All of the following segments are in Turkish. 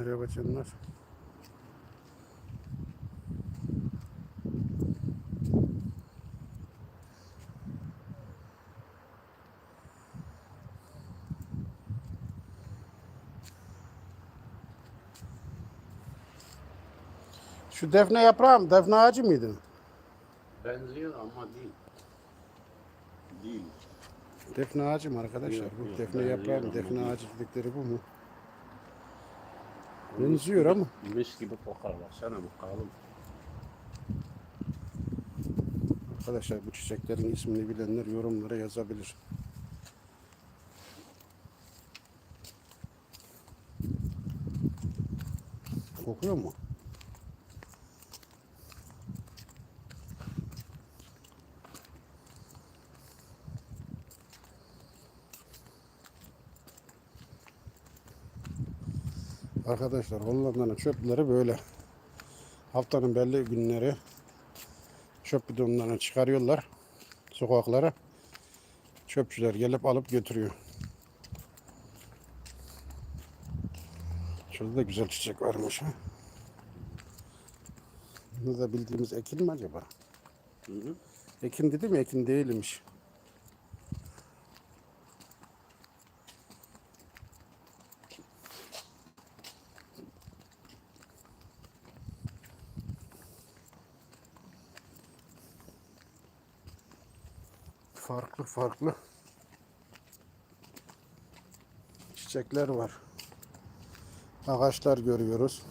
Merhaba canlar. Şu defne yaprağı mı? Defne ağacı mıydı? Benziyor ama değil. Değil. Defne ağacı mı arkadaşlar? Yok, bu yok, defne yaprağı mı? Defne ağacı dedikleri bu mu? Benziyor ama. Mis gibi kokar baksana bakalım. Arkadaşlar bu çiçeklerin ismini bilenler yorumlara yazabilir. Kokuyor mu? Arkadaşlar Hollanda'nın çöpleri böyle. Haftanın belli günleri çöp bidonlarını çıkarıyorlar sokaklara. Çöpçüler gelip alıp götürüyor. Şurada da güzel çiçek varmış ha. Bunu da bildiğimiz ekin mi acaba? Hı hı. Ekin dedim ya ekin değilmiş. Farklı çiçekler var. Ağaçlar görüyoruz.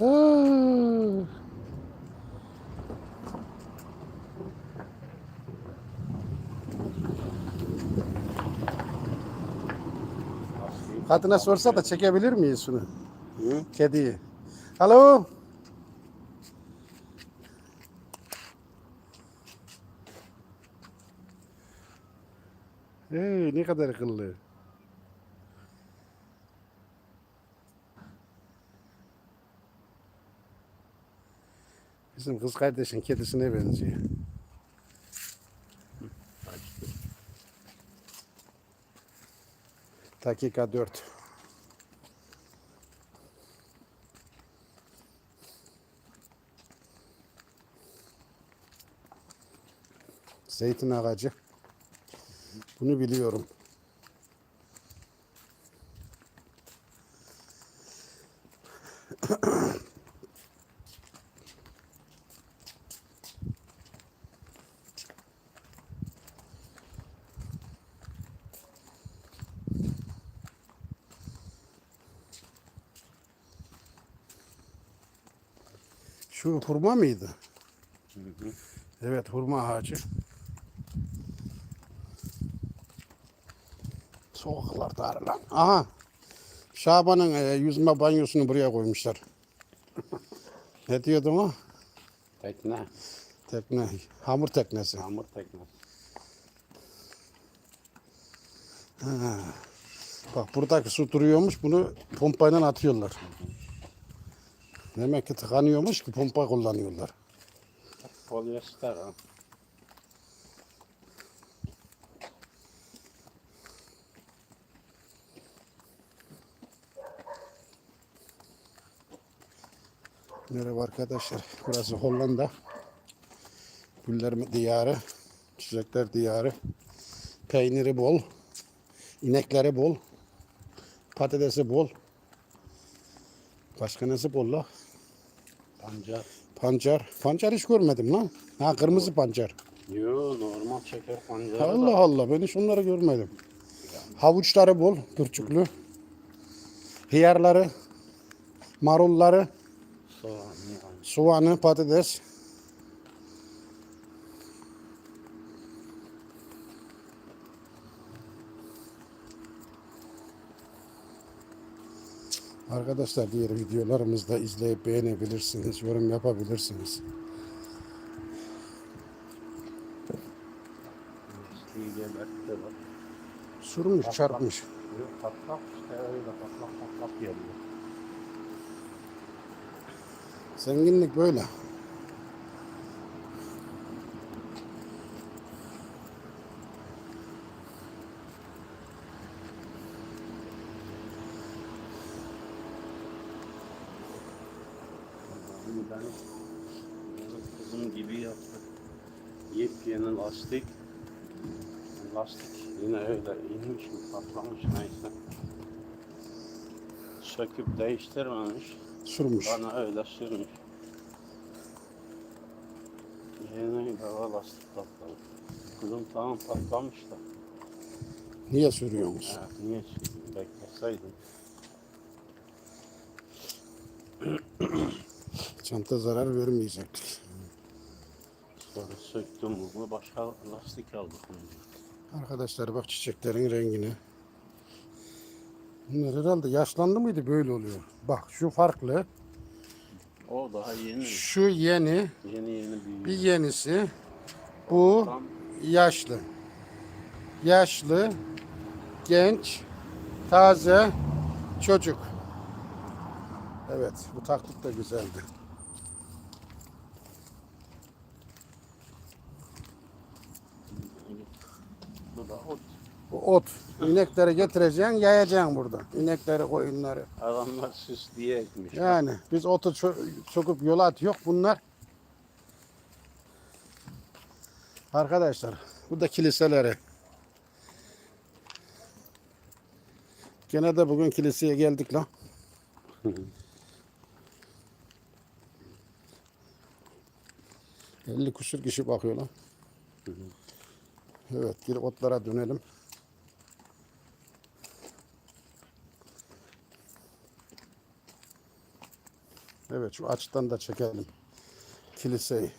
Ah. Kadına sorsa da çekebilir miyiz şunu? Hı? Kediyi. Alo. Hey, ne kadar akıllı. Bizim kız kardeşin kedisine benziyor. Dakika 4. Zeytin ağacı. Bunu biliyorum. Şu hurma mıydı? Hı hı. Evet hurma ağacı. Sokaklar darılan. Aha. Şaban'ın e, yüzme banyosunu buraya koymuşlar. ne diyordun o? Tekne. Tekne, hamur teknesi. Hamur tekne. Bak buradaki su duruyormuş, bunu pompayla atıyorlar. Demek ki tıkanıyormuş ki pompa kullanıyorlar. Polyester ha. Merhaba arkadaşlar. Burası Hollanda. Güller diyarı, çiçekler diyarı. Peyniri bol, inekleri bol, patatesi bol. Başka nesi bol la? Pancar. Pancar. Pancar hiç görmedim lan. Ha kırmızı pancar. Yo normal şeker pancarı Allah da. Allah ben hiç onları görmedim. Havuçları bol, pürçüklü. Hıyarları, marulları. Soğanı, patates. Arkadaşlar diğer videolarımızda izleyip beğenebilirsiniz, yorum yapabilirsiniz. Sürmüş, çarpmış. Patlak işte patlak patlak geliyor. Zenginlik böyle. Kızım gibi yaptık. Yepyeni lastik. Lastik yine öyle inmiş mi patlamış neyse. Söküp değiştirmemiş. Sürmüş. Bana öyle sürmüş. Yeni hava lastik patladı. Kızım tamam patlamış da. Niye sürüyorsunuz? Ya, niye sürdün? Bekleseydim. Çanta zarar vermeyecektik. Sonra söktüm bunu başka lastik aldık. Arkadaşlar bak çiçeklerin rengine. Bunlar herhalde yaşlandı mıydı böyle oluyor. Bak şu farklı. O daha yeni. Şu yeni. Yeni yeni büyüyor. Bir yenisi. Bu Tam yaşlı. Yaşlı, genç, taze, çocuk. Evet, bu taklit de güzeldi. bu da ot. Ot. İnekleri getireceksin, yayacaksın burada. İnekleri, koyunları. Adamlar süs diye ekmiş. Yani biz otu çö- sokup yola at yok bunlar. Arkadaşlar bu da kiliseleri. Gene de bugün kiliseye geldik lan. Elli kusur kişi bakıyor lan. Evet gidip otlara dönelim. Evet şu açıdan da çekelim. Kiliseyi.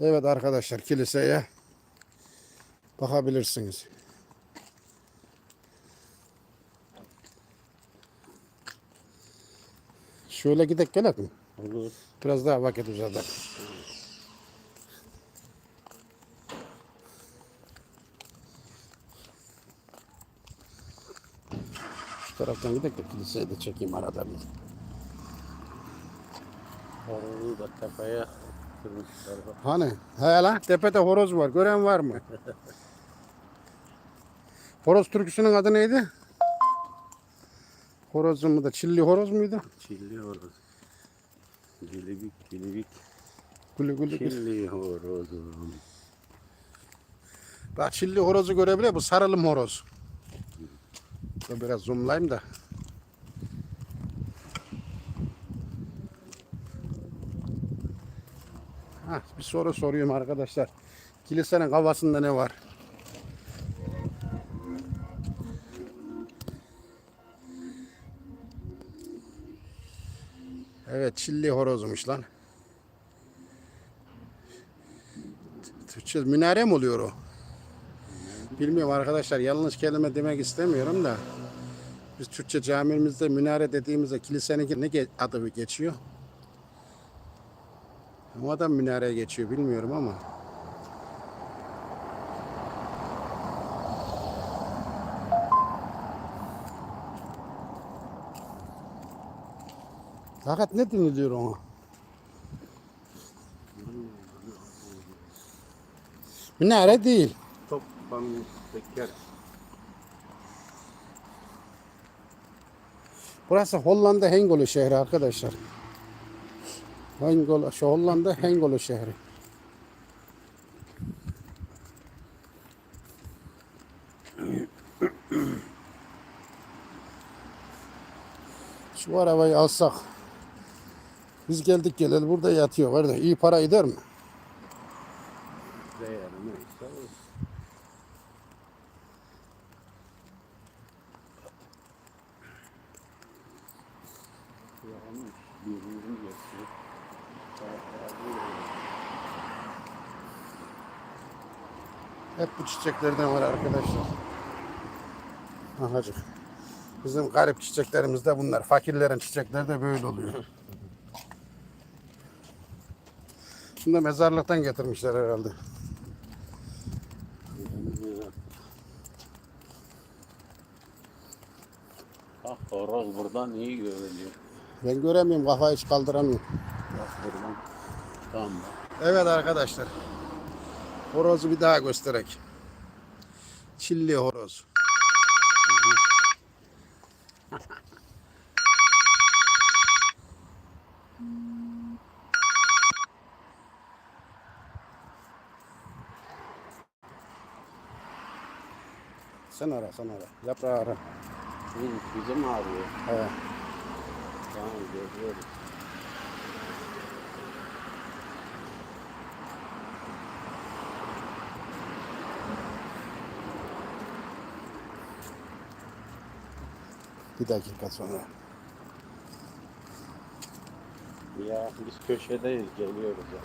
Evet arkadaşlar kiliseye bakabilirsiniz. Şöyle gidek gelek mi? Olur. Biraz daha vakit uzadı. Şu taraftan gidek de kiliseyi de çekeyim arada bir. Horozu da tepeye kırmışlar bak. Hani? He lan tepede horoz var. Gören var mı? horoz türküsünün adı neydi? Horozun mu da çilli horoz muydu? Çilli horoz. Gilibik gilibik. Gülü gülü gülü. Çilli horozum. Bak çilli horozu görebilir bu sarılım horoz. Biraz zoomlayayım da. Hah, bir soru soruyorum arkadaşlar. Kilisenin kafasında ne var? Evet çilli horozmuş lan. Türkçe minare mi oluyor o? Bilmiyorum arkadaşlar yanlış kelime demek istemiyorum da. Biz Türkçe camimizde minare dediğimizde kilisenin ne adı geçiyor? Ama da minare geçiyor bilmiyorum ama. Fakat ne deniliyor ona? Minare değil. Toplanmış teker. Burası Hollanda Hengelo şehri arkadaşlar. Hengelo, şu Hollanda Hengelo şehri. Şu arabayı alsak. Biz geldik geleli burada yatıyor. Kardeş. İyi para eder mi? Değeri neyse Hep bu çiçeklerden var arkadaşlar. Ahacık. Bizim garip çiçeklerimiz de bunlar. Fakirlerin çiçekleri de böyle oluyor. Şunu da mezarlıktan getirmişler herhalde. Ah horoz buradan iyi görünüyor. Ben göremiyorum kafayı hiç kaldıramıyorum buradan. Tamam? Evet arkadaşlar. Horozu bir daha göstererek. Çilli horoz. Sen ara, sen ara. Yaprağı ara. Bizim ağrıyor. Evet. Tamam, görüyoruz. Bir dakika sonra. Ya biz köşedeyiz geliyoruz ya.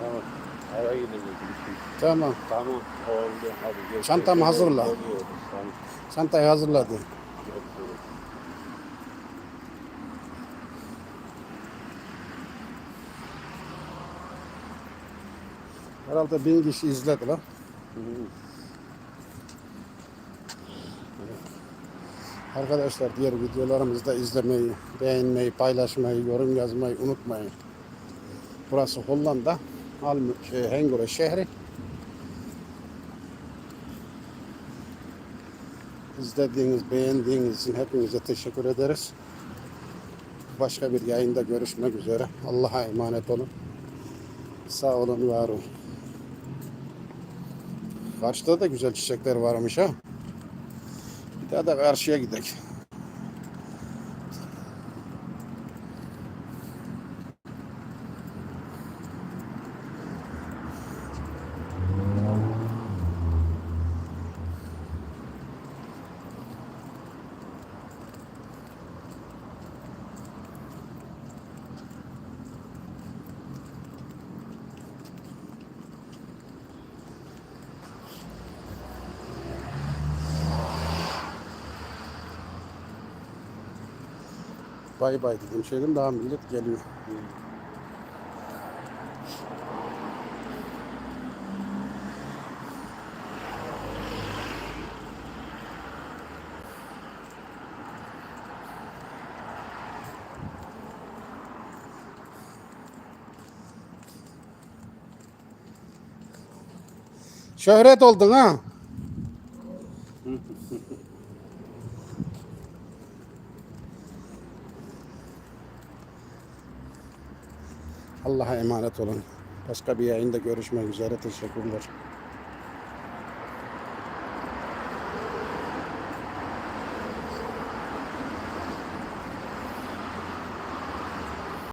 Tamam. Eve gidelim. Tamam. Tamam oldu. Hadi görüşürüz. Çantamı hazırla. Geliyoruz. Tamam. Çantayı hazırladı. Görüşürüz. Herhalde bin kişi izledi lan. Hı hı. Arkadaşlar diğer videolarımızı da izlemeyi, beğenmeyi, paylaşmayı, yorum yazmayı unutmayın. Burası Hollanda, Alm şey, şehri. İzlediğiniz, beğendiğiniz için hepinize teşekkür ederiz. Başka bir yayında görüşmek üzere. Allah'a emanet olun. Sağ olun, var olun. Karşıda da güzel çiçekler varmış ha. Daha da karşıya gidelim. Bay bay dedim şeydim daha millet geliyor. Şöhret oldun ha. Allah'a emanet olun. Başka bir yayında görüşmek üzere. Teşekkürler.